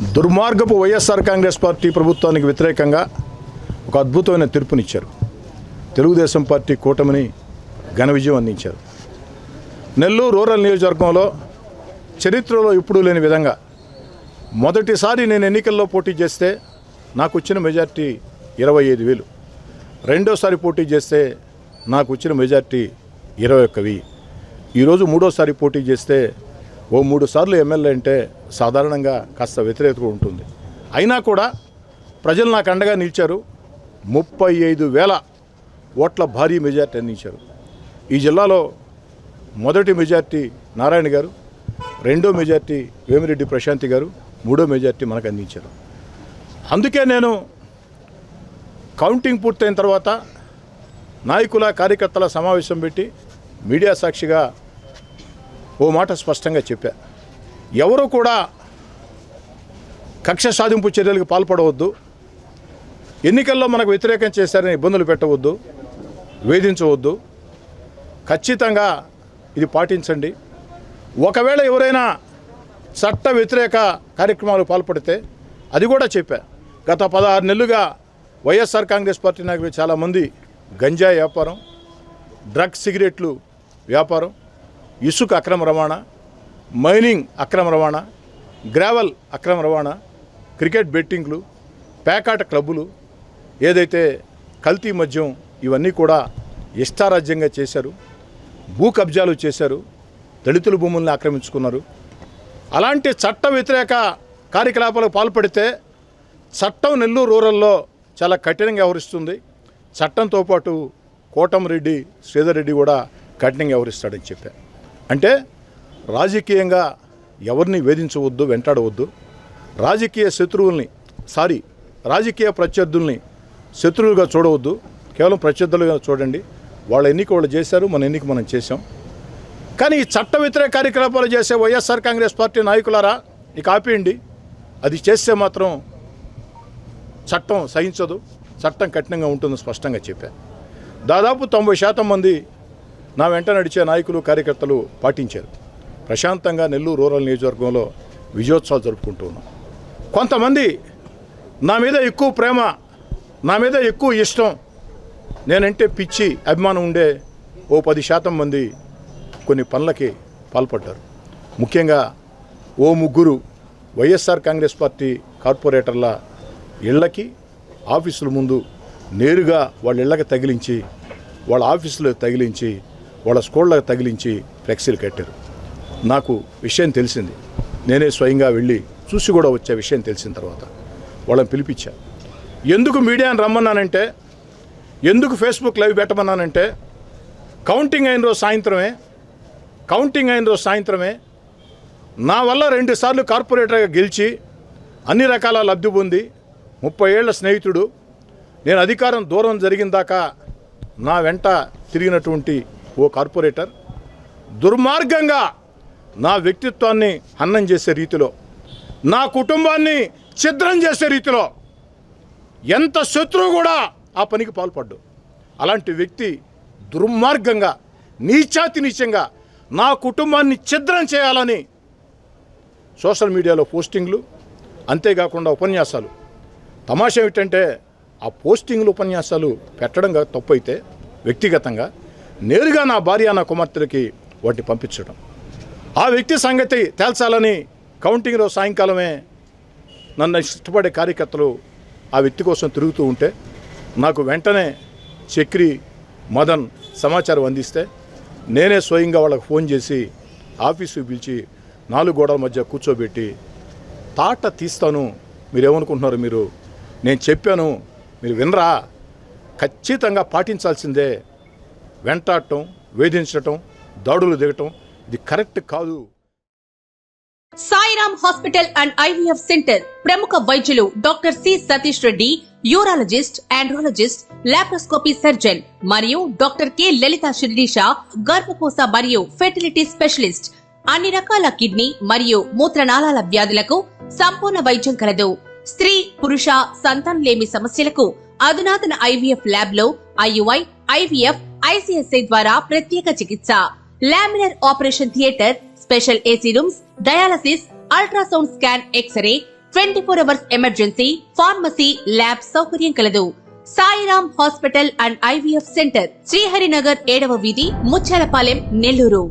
దుర్మార్గపు YSR Congress party ప్రభుత్వానికి వ్యతిరేకంగా ఒక అద్భుతమైన తీర్పునిచ్చారు. తెలుగుదేశం పార్టీ కూటమిని ఘన విజయం అందించారు. నెల్లూరు రూరల్ నియోజకవర్గంలో చరిత్రలో ఇప్పుడు లేని విధంగా మొదటిసారి నేను ఎన్నికల్లో పోటీ చేస్తే నాకు వచ్చిన మెజార్టీ ఇరవై ఐదు వేలు. రెండోసారి పోటీ చేస్తే నాకు వచ్చిన మెజార్టీ ఇరవై ఒక్క వెయ్యి. ఈరోజు మూడోసారి పోటీ చేస్తే ఓ మూడు సార్లు ఎమ్మెల్యే అంటే సాధారణంగా కాస్త వ్యతిరేకత ఉంటుంది. అయినా కూడా ప్రజలు నాకు అండగా నిలిచారు. ముప్పై ఐదు వేల ఓట్ల భారీ మెజార్టీ అందించారు. ఈ జిల్లాలో మొదటి మెజార్టీ నారాయణ గారు రెండో మెజార్టీ వేమిరెడ్డి ప్రశాంతి గారు మూడో మెజార్టీ మనకు అందించారు. అందుకే నేను కౌంటింగ్ పూర్తయిన తర్వాత నాయకుల కార్యకర్తల సమావేశం పెట్టి మీడియా సాక్షిగా ఓ మాట స్పష్టంగా చెప్పా. ఎవరు కూడా కక్ష సాధింపు చర్యలకు పాల్పడవద్దు. ఎన్నికల్లో మనకు వ్యతిరేకం చేశారని ఇబ్బందులు పెట్టవద్దు. వేధించవద్దు. ఖచ్చితంగా ఇది పాటించండి. ఒకవేళ ఎవరైనా చట్ట వ్యతిరేక కార్యక్రమాలు పాల్పడితే అది కూడా చెప్పా. గత పదహారు నెలలుగా వైఎస్ఆర్ కాంగ్రెస్ పార్టీ నాయకులు చాలామంది గంజాయి వ్యాపారం డ్రగ్స్ సిగరెట్లు వ్యాపారం ఇసుక అక్రమ రవాణా మైనింగ్ అక్రమ రవాణా గ్రావెల్ అక్రమ రవాణా క్రికెట్ బెట్టింగ్లు పేకాట క్లబ్బులు ఏదైతే కల్తీ మద్యం ఇవన్నీ కూడా ఇష్టారాజ్యంగా చేశారు భూ కబ్జాలు చేశారు దళితుల భూముల్ని ఆక్రమించుకున్నారు. అలాంటి చట్ట వ్యతిరేక కార్యకలాపాలకు పాల్పడితే చట్టం నెల్లూరు రూరల్లో చాలా కఠినంగా వ్యవహరిస్తుంది. చట్టంతో పాటు కోటంరెడ్డి శ్రీధర్ రెడ్డి కూడా కఠినంగా వ్యవహరిస్తాడని చెప్పారు. అంటే రాజకీయంగా ఎవరిని వేధించవద్దు వెంటాడవద్దు. రాజకీయ శత్రువుల్ని సారీ రాజకీయ ప్రత్యర్థుల్ని శత్రువులుగా చూడవద్దు. కేవలం ప్రత్యర్థులుగా చూడండి. వాళ్ళ ఎన్నిక వాళ్ళు చేశారు మన ఎన్నిక మనం చేసాం కానీ ఈ చట్ట వ్యతిరేక కార్యకలాపాలు చేసే వైఎస్ఆర్ కాంగ్రెస్ పార్టీ నాయకులారా ఇక ఆపేయండి. అది చేస్తే మాత్రం చట్టం సహించదు చట్టం కఠినంగా ఉంటుంది స్పష్టంగా చెప్పా. దాదాపు తొంభై శాతం మంది నా వెంట నడిచే నాయకులు కార్యకర్తలు పాటించారు. ప్రశాంతంగా నెల్లూరు రూరల్ నియోజకవర్గంలో విజయోత్సవాలు జరుపుకుంటూ ఉన్నాం. కొంతమంది నా మీద ఎక్కువ ప్రేమ నా మీద ఎక్కువ ఇష్టం నేనంటే పిచ్చి అభిమానం ఉండే ఓ పది శాతం మంది కొన్ని పనులకి పాల్పడ్డారు. ముఖ్యంగా ఓ ముగ్గురు వైఎస్ఆర్ కాంగ్రెస్ పార్టీ కార్పొరేటర్ల ఇళ్ళకి ఆఫీసుల ముందు నేరుగా వాళ్ళ ఇళ్ళకి తగిలించి వాళ్ళ ఆఫీసులో తగిలించి వాళ్ళ స్కూళ్ళకి తగిలించి ఫ్లెక్సీలు కట్టారు. నాకు విషయం తెలిసింది. నేనే స్వయంగా వెళ్ళి చూసి కూడా వచ్చే విషయం తెలిసిన తర్వాత వాళ్ళని పిలిపించా. ఎందుకు మీడియాని రమ్మన్నానంటే ఎందుకు ఫేస్బుక్ లైవ్ పెట్టమన్నానంటే కౌంటింగ్ అయిన రోజు సాయంత్రమే కౌంటింగ్ అయిన రోజు సాయంత్రమే నా వల్ల రెండుసార్లు కార్పొరేటర్గా గెలిచి అన్ని రకాల లబ్ధి పొంది ముప్పై ఏళ్ళ స్నేహితుడు నేను అధికారం దూరం జరిగిన దాకా నా వెంట తిరిగినటువంటి ఓ కార్పొరేటర్ దుర్మార్గంగా నా వ్యక్తిత్వాన్ని హన్నం చేసే రీతిలో నా కుటుంబాన్ని ఛిద్రం చేసే రీతిలో ఎంత శత్రువు కూడా ఆ పనికి పాల్పడ్డు. అలాంటి వ్యక్తి దుర్మార్గంగా నీచాతి నీచంగా నా కుటుంబాన్ని ఛిద్రం చేయాలని సోషల్ మీడియాలో పోస్టింగ్లు అంతేకాకుండా ఉపన్యాసాలు. తమాషా ఏమిటంటే ఆ పోస్టింగ్లు ఉపన్యాసాలు పెట్టడం గా- తప్పు అయితే వ్యక్తిగతంగా నేరుగా నా భార్య నా కుమార్తెలకి వాటిని పంపించడం. ఆ వ్యక్తి సంగతి తేల్చాలని కౌంటింగ్ రోజు సాయంకాలమే నన్ను ఇష్టపడే కార్యకర్తలు ఆ వ్యక్తి కోసం తిరుగుతూ ఉంటే నాకు వెంటనే చక్రి మదన్ సమాచారం అందిస్తే నేనే స్వయంగా వాళ్ళకి ఫోన్ చేసి ఆఫీసు పిలిచి నాలుగు గోడల మధ్య కూర్చోబెట్టి తాట తీస్తాను మీరేమనుకుంటున్నారు మీరు? నేను చెప్పాను మీరు వినరా? ఖచ్చితంగా పాటించాల్సిందే వెంటాడటం వేధించటం దాడులు దిగటం ఇది కరెక్ట్ కాదు. Sairam hospital and IVF centre ప్రముఖ వైద్యులు doctor C Satish Reddy urologist andrologist laparoscopy surgeon మరియు డాక్టర్ కె లలిత శిరీష గర్భకోశ మరియు ఫెర్టిలిటీ స్పెషలిస్ట్. అన్ని రకాల కిడ్నీ మరియు మూత్రనాళాల వ్యాధులకు సంపూర్ణ వైద్యం కలదు. స్త్రీ పురుష సంతానలేమి సమస్యలకు అధునాతన ఐవీఎఫ్ ల్యాబ్లో ఐయుఐ ఐవీఎఫ్ ఐసీఎస్ఐ ద్వారా ప్రత్యేక చికిత్స. Laminar operation theatre special AC rooms dialysis ultrasound scan x-ray twenty four hours emergency pharmacy lab సౌకర్యం కలదు. Sairam hospital and IVF centre Sriharinagar ఏడవ వీధి ముచ్చాలపాలెం నెల్లూరు.